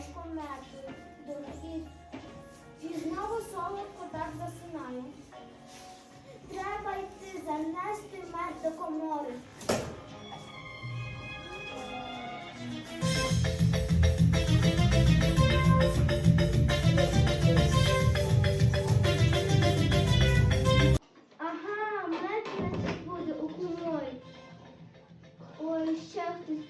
теж померли, дорогі. І знову солодко так засинає. Треба йти занести мед до комори. Ага, мед не буде у коморі. Ой, ще хтось.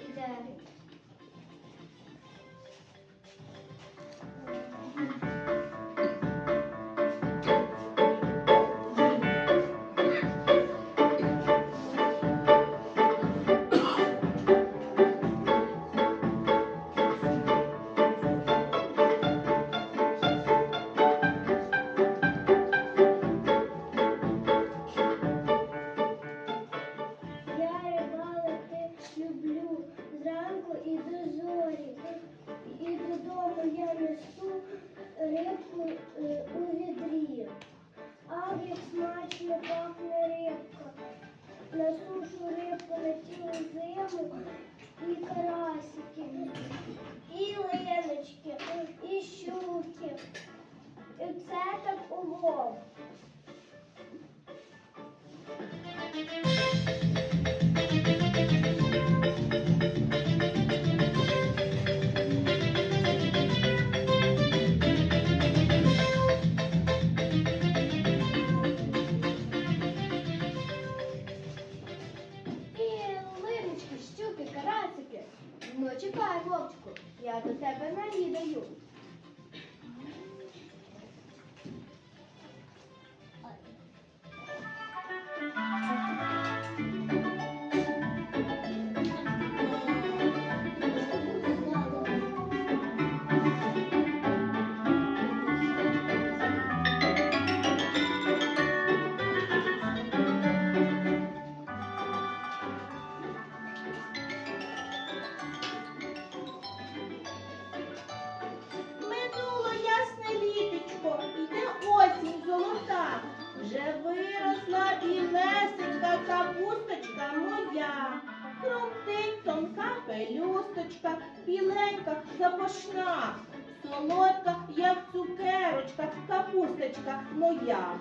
Люсточка, біленька, запашна, солодка, як цукерочка, капусточка моя.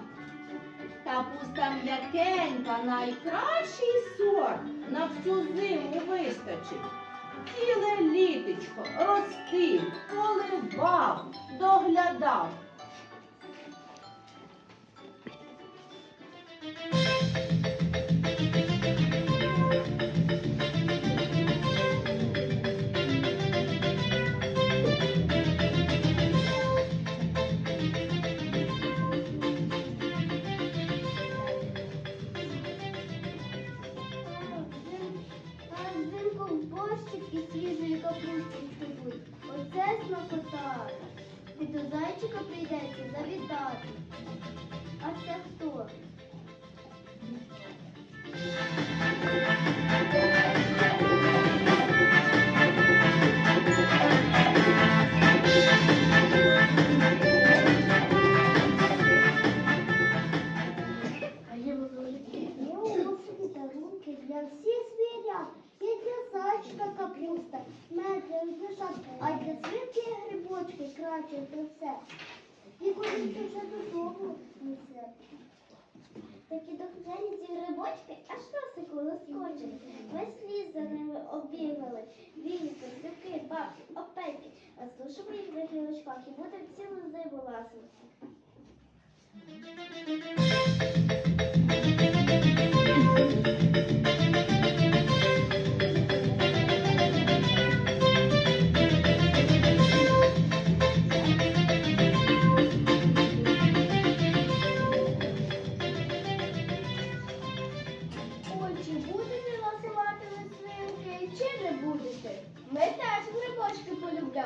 Капуста м'якенька, найкращий сорт на всю зиму вистачить. Ціле літечко, ростив, поливав, доглядав. Thank you. кошки, аж носику лоскочили, весь ліс за ними обігали, вініки, сивки, бабки, опеки, а слушимо їх на гілочках і буде цілу зиму ласувати.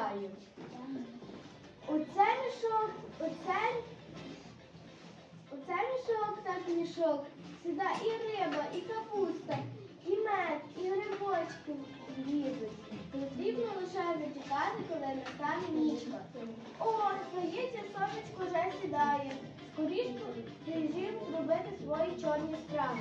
вітаю. Оце мішок, оцей, оцей мішок, так мішок. Сюди і риба, і капуста, і мед, і грибочки влізуть. Потрібно лише зачекати, коли настане нічка. О, здається, сонечко вже сідає. Скоріше біжимо робити свої чорні справи.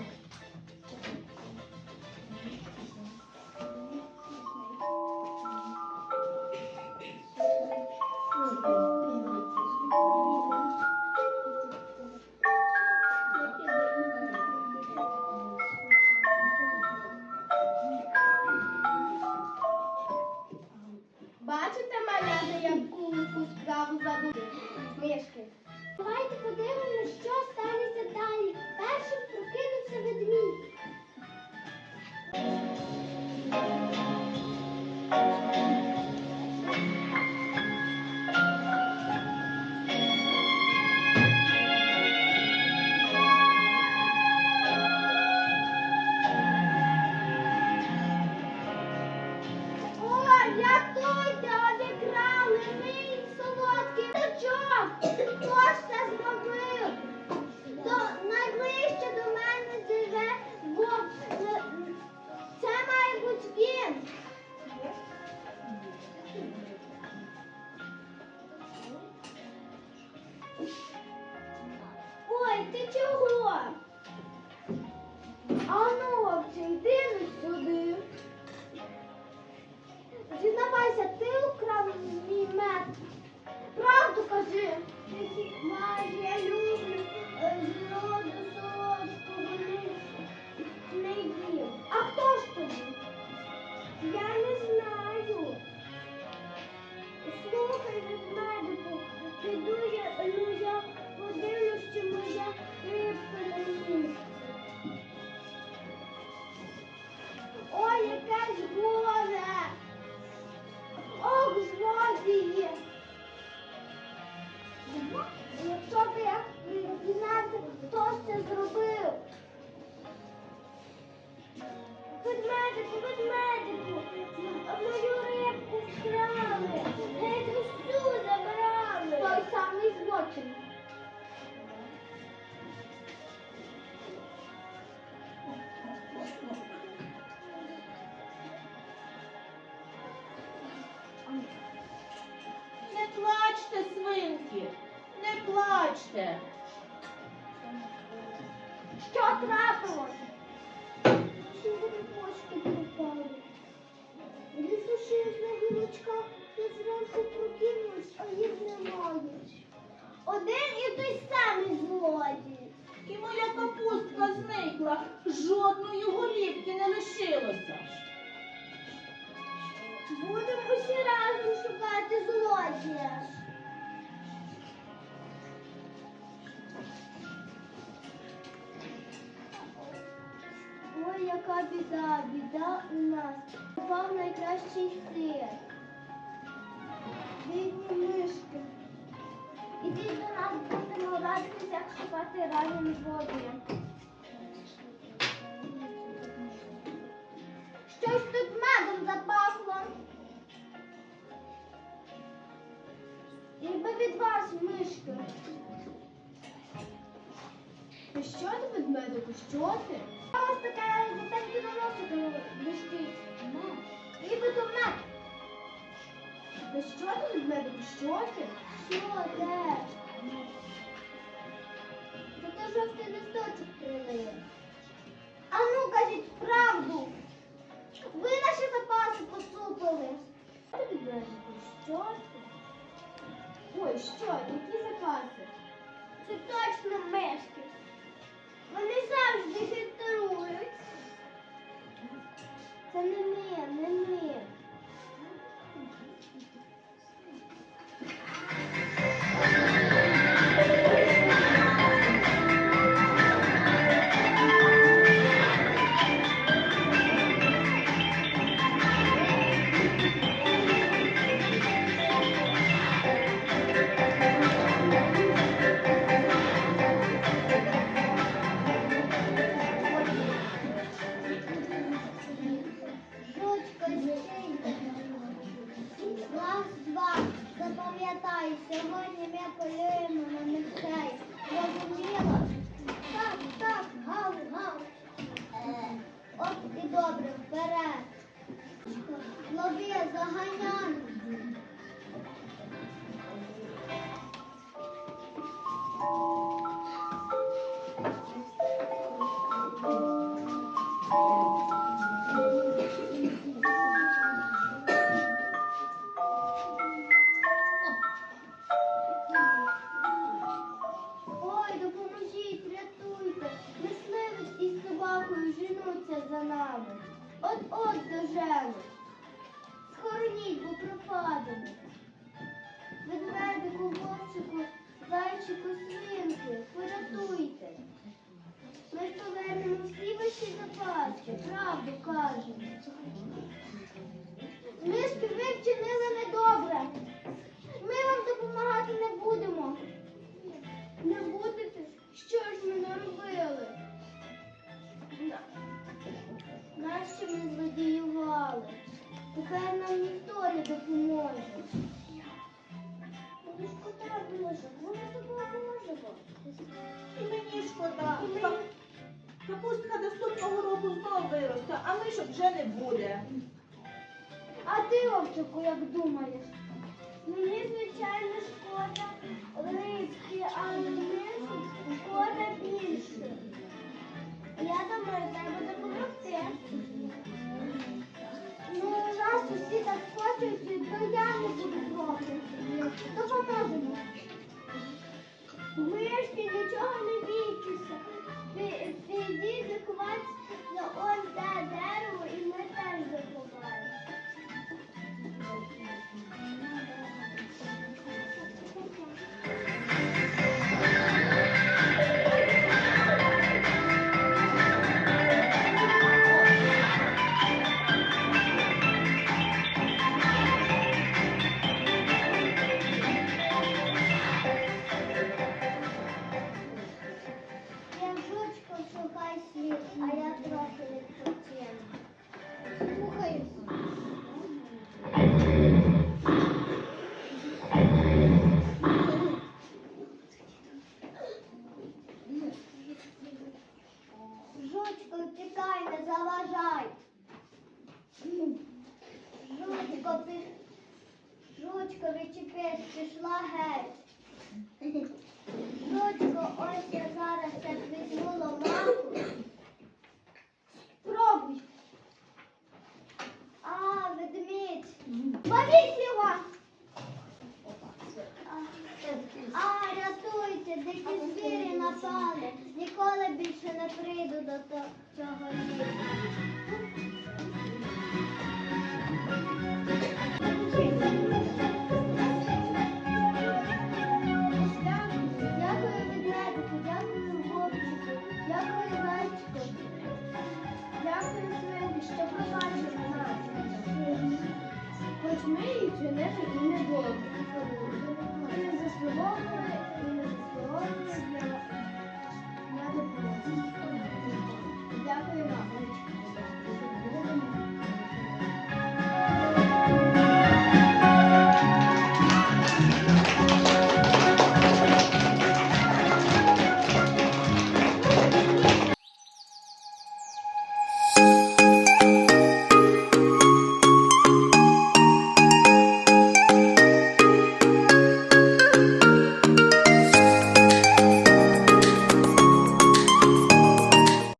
Якщо я дізнався, хто це зробив? Плачте. Що трапилось? Що грибочки пропали? Вони сушились на гілочках, я зранку прокинулась, а їх немає. Один і той самий злодій. І моя капустка зникла, жодної голівки не лишилося. Будемо усі разом шукати злодія. Яка біда, біда у нас. Попав найкращий сир. Бідні мишки. Ідіть до нас, будемо радитися, як шукати разом злодія. Щось тут медом запахло. Якби від вас, мишка. Ти що ти, ведмедику, що ти? Така на носику блищить. Ніби то мед. Ти що ти, ведмедику, що ти? Що де? Та то жовтий листочок прилив. А ну, кажіть правду. Ви наші запаси посупили. Що ти ведмедику, що ти? Ой, що, які запаси? Це точно мешки. Вони завжди хитрують. Це не ми, не ми. Пропадемо. Ведмедику, вовчику, зайчику, свинки, порятуйте. Ми ж повернемо всі ваші запаски, правду кажемо. Мишки, ви вчинили недобре. Ми вам допомагати не будемо. Не будете? Що Тепер нам ніхто не допоможе. Мені шкода дуже, ми допоможемо. І мені шкода. І мені- Капустка наступного року знов виросте, а мишок вже не буде. А ти, Овчику, як думаєш? Мені, звичайно, шкода рибки, але мишок шкода більше. Я думаю, треба допомогти. 이렇게 된것 같아요. 이렇게 또 손가락으로. Відчепись, пішла геть. Дочко, ось я зараз як візьму ломаку. Спробуй. А, ведмідь. Ловіть його. А, рятуйте, дикі звірі напали. Ніколи більше не прийду до цього лісу.